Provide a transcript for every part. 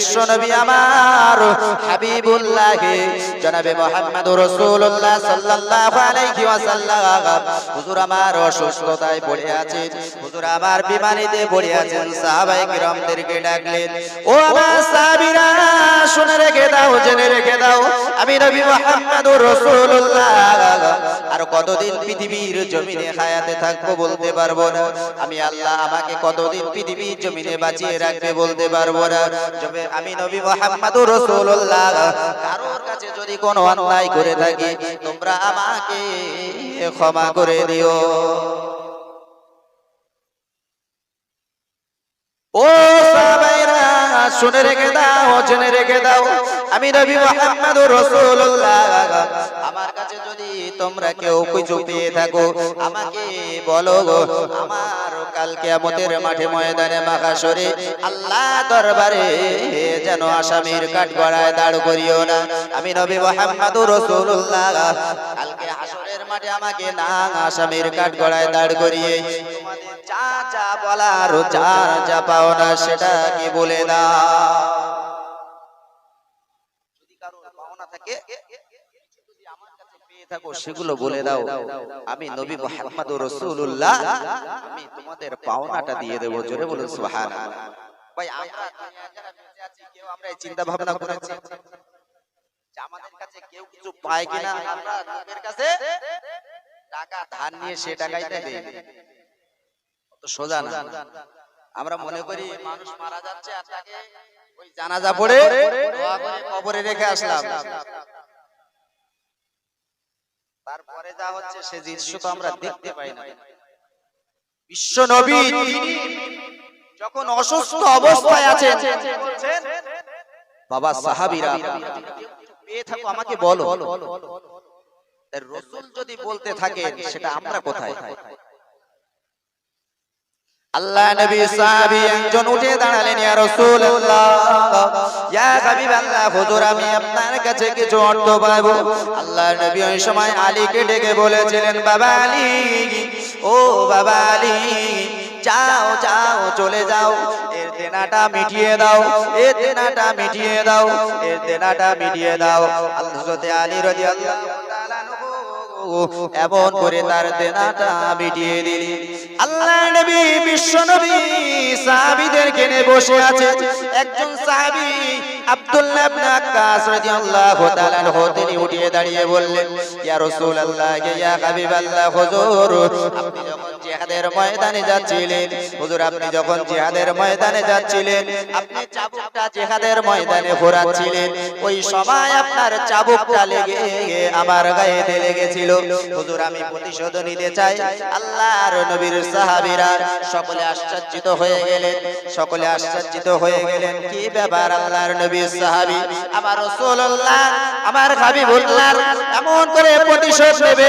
বিশ্ব নবী আমার হাবিবুল্লাহ জনাবে মোহাম্মদ রাসূলুল্লাহ সাল্লাল্লাহু আলাইহি ওয়াসাল্লাম। হুজুর আমার অসুস্থতায় পড়ে আছেন, হুজুর আমার বিমানিতে পড়ে আছেন, সাহাবায়ে কিরামদেরকে ডাকলেন, ও আমার সাহাবীরা, শুনে রেখে দাও, জেনে রেখে দাও, আমি নবী রাসূলুল্লাহ। আর কতদিন পৃথিবীর জমিনে হায়াতে থাকব বলতে পারব না। আমি আল্লাহ আমাকে কতদিন পৃথিবীর জমিনে বাঁচিয়ে রাখবে বলতে পারব না। আমি নবী রাসূলুল্লাহ, কারোর কাছে যদি কোনো অন্যায় করে থাকি, তোমরা আমাকে ক্ষমা করে দিও। ও শুনে রেখে দাও, জেনে রেখে দাও, আমি রবি মোহাম্মদ মুহাম্মদ আমার কাছে যদি তোমরা কেউ কিছু পেয়ে থাকো, আমাকে বলো আমার কাল কিয়ামতের মাঠে ময়দানে মাখাসরে আল্লাহ দরবারে যেন আসামির কাঠগড়ায় দাঁড় করিও না। আমি নবী মুহাম্মদ রাসূলুল্লাহ। কালকে হাসরের মাঠে আমাকে না, আসামির কাঠগড়ায় দাঁড় করিয়ে যা যা বলার, যা যা পাও না, সেটা কি বলে দাও? যদি কারোর পাওনা থাকে যদি আমার কাছে পেয়ে থাকো সেগুলো বলে দাও। আমি নবী মুহাম্মদ রাসূলুল্লাহ। আমি তোমাদের পাওনাটা দিয়ে দেব জোরে বলুন সুবহানাল্লাহ। ভাই আমরা কেউ আমরা চিন্তা ভাবনা করেছি আমাদের কাছে কেউ কিছু পায় কিনা আমরা লোকের কাছে টাকা ধার নিয়ে সে টাকাই তো সোজা না। আমরা মনে করি মানুষ মারা যাচ্ছে আর তাকে ওই জানাজা পড়ে কবরে রেখে আসলাম। তারপরে যা হচ্ছে সে দৃশ্য তো আমরা দেখতে পাই না। বিশ্ব নবী যখন অসুস্থ অবস্থায় আছেন বাবা সাহাবীরা পেয়ে থাকো আমাকে বলো। রসুল যদি বলতে থাকে সেটা আমরা কোথায়? আল্লাহ নবী সাহাবী একজন উঠে দাঁড়ালেন ইয়া রাসূলুল্লাহ ইয়া হাবিবাল্লাহ হুজুর আমি আপনার কাছে কিছু অর্থ পাবো। আল্লাহ নবী ওই সময় আলীকে ডেকে বলেছিলেন বাবা আলী ও বাবা আলী যাও যাও চলে যাও এর দেনাটা মিটিয়ে দাও এর দেনাটা মিটিয়ে দাও এর দেনাটা মিটিয়ে দাও। আল্লাহ হযরত আলী রাদিয়াল্লাহু এমন করে তার দেনাটা মিটিয়ে দিলি। আল্লাহ নবী, বিশ্ব নবী সাহাবিদের কেনে বসে আছে। একজন সাহাবি আব্দুল্লাহ ইবনে আক্কাস রাদিয়াল্লাহু তাআলা তিনি দাঁড়িয়ে বললেন, ইয়া রাসূলুল্লাহ ইয়া হাবিবাল্লাহ, হুজুর, আপনি যখন জিহাদের ময়দানে যাচ্ছিলেন। হুজুর, আপনি যখন জিহাদের ময়দানে যাচ্ছিলেন, আপনি চাবুকটা জিহাদের ময়দানে ঘোরাচ্ছিলেন। ওই সময় আপনার চাবুকটা লেগে আমার গায়েতে লেগেছিল। হুজুর, আমি প্রতিশোধ নিতে চাই। আল্লাহর নবীর সাহাবীরা সকলে আশ্চর্যিত হয়ে গেলেন। সকলে আশ্চর্যিত হয়ে গেলেন। কি ব্যাপার আল্লাহর নবীর সাহাবী? আমার রাসূলুল্লাহ, আমার হাবিবুল্লাহ, এমন করে প্রতিশোধ নেবে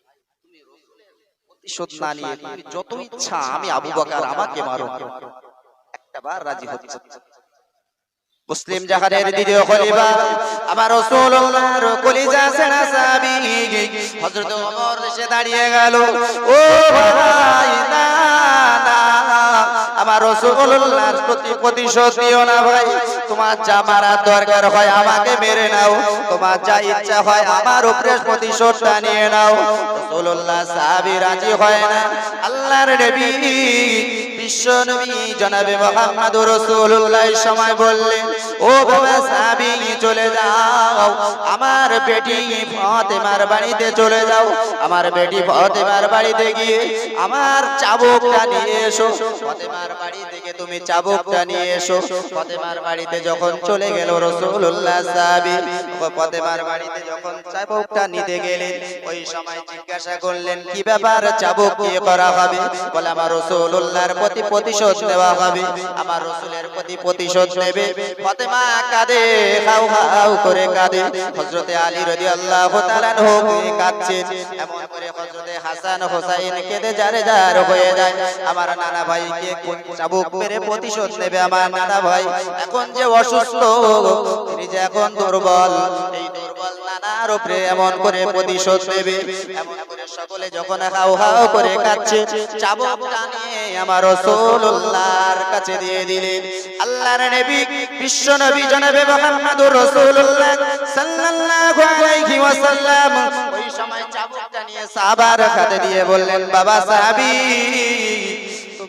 প্রতিশোধ না নিয়ে যত ইচ্ছা আমি আবু বকর আমাকে মারো একটা বার রাজি হচ্ছে। মুসলিম জাহানের দ্বিতীয় খলিফা আমার রাসূলুল্লাহর কলিজা সেনা সাহাবী। হযরত ওমর এসে দাঁড়িয়ে গেল। ও ভাই না না আমার রাসূলুল্লাহর প্রতি প্রতিশোধ নিও না ভাই। তোমার যা মারার দরকার হয় আমাকে মেরে নাও। তোমার যা ইচ্ছা হয় আমার উপরে প্রতিশোধটা নিয়ে নাও। রাসূলুল্লাহ সাহাবী রাজি হয় না। আল্লাহর নবী, বিশ্ব নবী জনাবে মোহাম্মদ রাসূলুল্লাহ সময় বললেন, ও বাবা সাহাবী, চলে যাও। আমার বেটি ফাতেমার বাড়িতে চলে যাও। আমার বেটি ফাতেমার বাড়িতে গিয়ে আমার চাবুকটা নিয়ে এসো। ফাতেমার বাড়ি থেকে তুমি চাবুকটা নিয়ে এসো। ফাতেমার বাড়িতে যখন চলে গেল রাসূলুল্লাহ সাহাবী ফতেমার বাড়িতে যখন চাবুকটা নিতে গেলেন ওই সময় জিজ্ঞাসা করলেন, কি ব্যাপার চাবুক কি করা হবে? বলে, আমার রসুল্লাহর প্রতি প্রতিশোধ নেওয়া হবে। আমার রসুলের প্রতি প্রতিশোধ নেবে। ফতেমা কাঁদে হাউ হাউ করে কাঁদে। হজরতে আলী রদি আল্লাহ কাঁদছেন। এমন করে হজরতে হাসান হোসাইন কেঁদে যারে যার হয়ে যায়। আমার নানা ভাইকে চাবুক মেরে প্রতিশোধ নেবে আমার নানা ভাই? এখন যে অসুস্থ, তিনি যে এখন দুর্বল, এই উপরে এমন করে প্রতিশোধ নেবে এমন করে সকলে যখন হাও হাও করে কাচ্ছে চাবুকটা নিয়ে আমার রাসূলুল্লাহর কাছে দিয়ে দিলেন। আল্লাহর নবী বিশ্ব নবী জনাবে মুহাম্মদুর রাসূলুল্লাহ সাল্লাল্লাহু আলাইহি ওয়াসাল্লাম। ওই সময় চাবুকটা নিয়ে সাহাবার হাতে দিয়ে বললেন বাবা সাহাবী।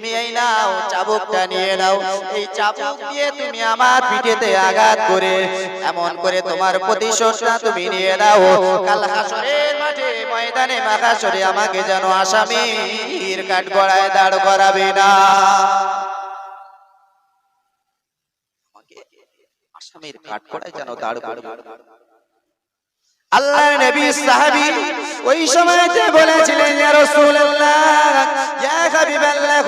তুমি এই নাও, চাবুকটা নিয়ে নাও। এই চাবুক দিয়ে তুমি আমার পিঠেতে আঘাত করে, এমন করে তোমার প্রতিশোধটা তুমি নিয়ে নাও। কাল হাসরের মাঠে, ময়দানে মাখাসরে আমাকে যেন আসামির কাঠগড়ায় দাঁড় করাবে না। আসামির কাঠগড়ায় যেন দাঁড় করাবে। আল্লাহ নবী সাহাবী ওই সময়তে বলেছিলেন, ইয়া রাসূলুল্লাহ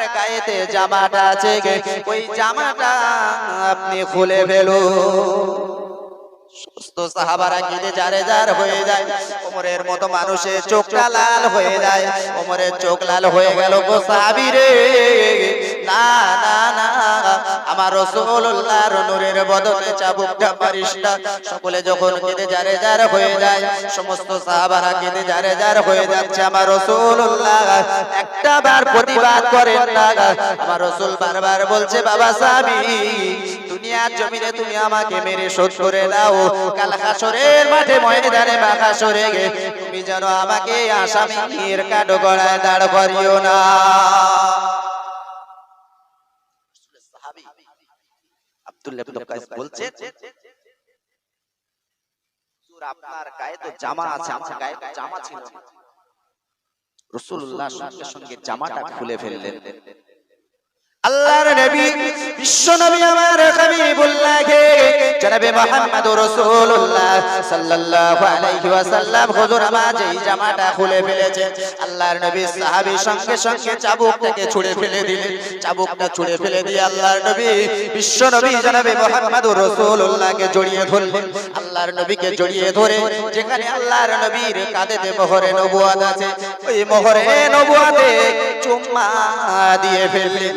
আপনার গায়েতে জামাটা আছে ওই জামাটা আপনি খুলে ফেলুন। সকলে যখন কেঁদে যারে যার হয়ে যায়, সমস্ত সাহাবারা কেঁদে যারে যার হয়ে যাচ্ছে। আমার রাসূলুল্লাহ একটা বার প্রতিবাদ করেন আমার রাসূল বারবার বলছে, বাবা সাহাবী দুনিয়ার জমিনে তুমি আমাকে মেরে শোধ করে দাও। কাল হাসরের মাঠে ময়দানে মাখাসরে গে তুমি যেন আমাকে আসামির কাটো গড়ায় দাঁড় করিও না। আব্দুল্লাহ বলছে আপনার গায়ে তো জামা আছে আমার গায়ে জামা ছিল না। সঙ্গে সঙ্গে জামাটা খুলে ফেললেন। আল্লাহর নবী, বিশ্ব নবী আমার হাবিবুল্লাহকে, জনাবে মুহাম্মদ রাসূলুল্লাহ সাল্লাল্লাহু আলাইহি ওয়াসাল্লাম হুজুর আমার যেই জামাটা খুলে ফেলেছে আল্লাহর নবী সাহাবী সঙ্গে সঙ্গে চাবুকটাকে ছুঁড়ে ফেলে দিলেন। চাবুকটা ছুঁড়ে ফেলে দিয়ে আল্লাহর নবী, বিশ্ব নবী জনাবে মুহাম্মদ রাসূলুল্লাহকে জড়িয়ে ধরলেন। আল্লাহর নবীকে জড়িয়ে ধরে যেখানে আল্লাহর নবীর কাঁধেতে মোহরে নবুয়াত আছে, ওই মোহরে নবুয়াতে চুম্মা দিয়ে ফেললেন।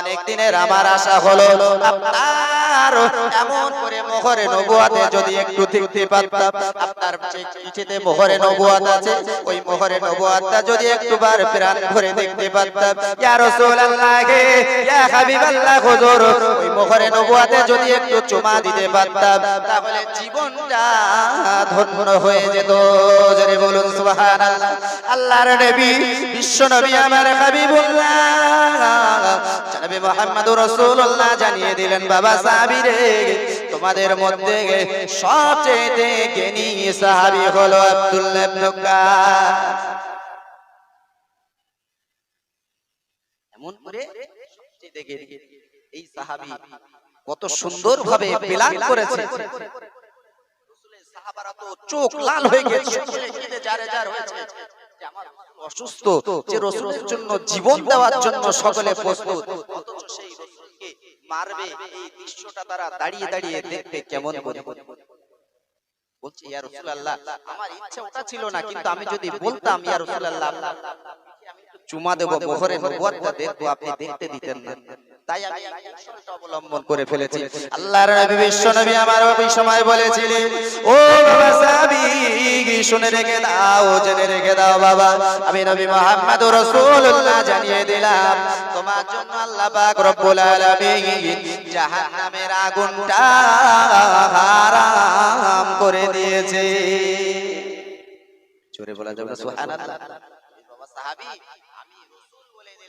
অনেক দিনের আমার আশা হলো আপনার এমন করে মোহরে নবুয়াতে যদি একটু দেখতে পারতাম, আপনার যে মোহরে নবুয়াত আছে, ওই মোহরে নবুয়াতটা যদি একটু প্রাণ ভরে দেখতে পারতাম, ইয়া রাসূলুল্লাহ ইয়া হাবিবাল্লাহ হুজুর, ওই মোহরে নবুয়াতে যদি একটু চুমা দিতে পারতাম, তাহলে জীবনটা ধন্য হয়ে যেত। জোরে বলুন, সুবহানাল্লাহ। আল্লাহর নবী, বিশ্ব নবী আমার হাবিবুল্লাহ। রাসূলুল্লাহ জানিয়ে দিলেন, বাবা সাহাবী রে, তোমাদের মধ্যে সবচেয়ে জ্ঞানী সাহাবী হলো আব্দুল্লাহ ইবনে এমন করে সবচেয়ে এই সাহাবী কত সুন্দরভাবে প্ল্যান করেছে। চোখ লাল হয়ে গেছে অসুস্থ যে রসুলের জন্য জীবন দেওয়ার জন্য সকলে প্রস্তুত। অথচ সেই রসুলকে মারবে এই দৃশ্যটা তারা দাঁড়িয়ে দাঁড়িয়ে দেখবে কেমন করে বলছে ইয়া রাসূলুল্লাহ আমার ইচ্ছা ওটা ছিল না কিন্তু আমি যদি বলতাম ইয়া রাসূলুল্লাহ চুমা দেব মোহরে নবুয়তটা দেখব আপনি দেখতে দিতেন না। তাই আমি অবলম্বন করে ফেলেছি। আল্লাহর নবী, বিশ্ব নবী আমার ওই সময় বলেছিলেন, ও বাবা সাহাবী, শুনে রেখে দাও, জেনে রেখে দাও বাবা, আমি নবী মুহাম্মদ রাসূলুল্লাহ জানিয়ে দিলাম, তোমার জন্য আল্লাহ পাক রব্বুল আলামিন জাহান্নামের আগুনটা হারাম করে দিয়েছে। জোরে বলা যাবে সুবহানাল্লাহ। বাবা সাহাবী আমি রাসূল বলে দিলাম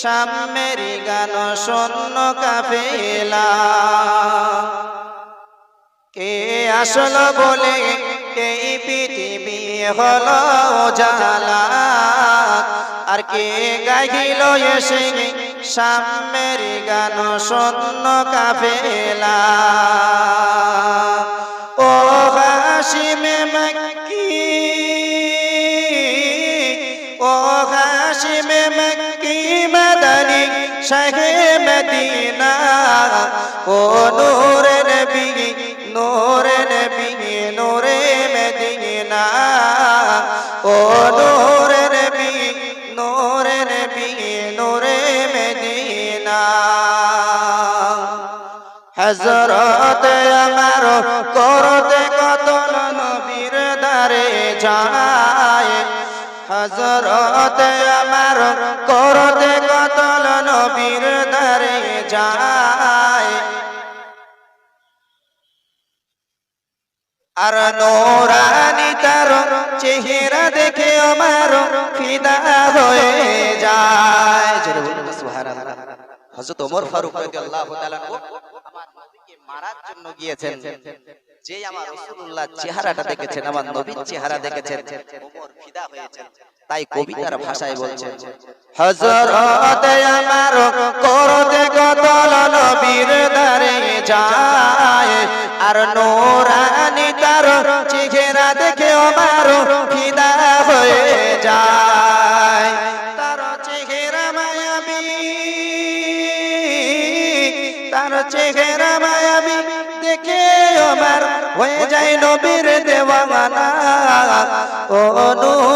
সামের গান শূন্য কাফেলা। কে আসলো বলে এই পৃথিবী হলো জালা আর কে গাইল এসে সামের গান শূন্য কাফেলা। ও হাসিমে শাহে মদিনা, ও নূরে নবী নূরে নবী, নূরে মদিনা, ও নূরে নবী নূরে নবী, নূরে মদিনা। হজরত আমার করতে কতল নবীর দারে যায়। হজরত আমার নবীর দারে যায়। আর নোরানি তার চেহারা দেখে আমার ফিদা হয়ে যায়। হযরত ওমর ফারুক রাদিয়াল্লাহু তাআলা আমার নবীকে মারার জন্য গিয়েছেন। যে আমার রাসূলুল্লাহ চেহারাটা দেখেছেন, আমার নবীর চেহারা দেখেছেন, ওমর ফিদা হয়েছেন। তাই কবিতার ভাষায় বলছেন হযরত আমার করতে কতল নবীর দারে যায়। আর নোরানি তার চেহারা দেখে আমার ফিদা হয়ে যায়। তার চেহারা মায়াবী, তার চেহারা মায়াবী দেখে আমার হয়ে যায় নবীর দেওয়ানা। ও নূর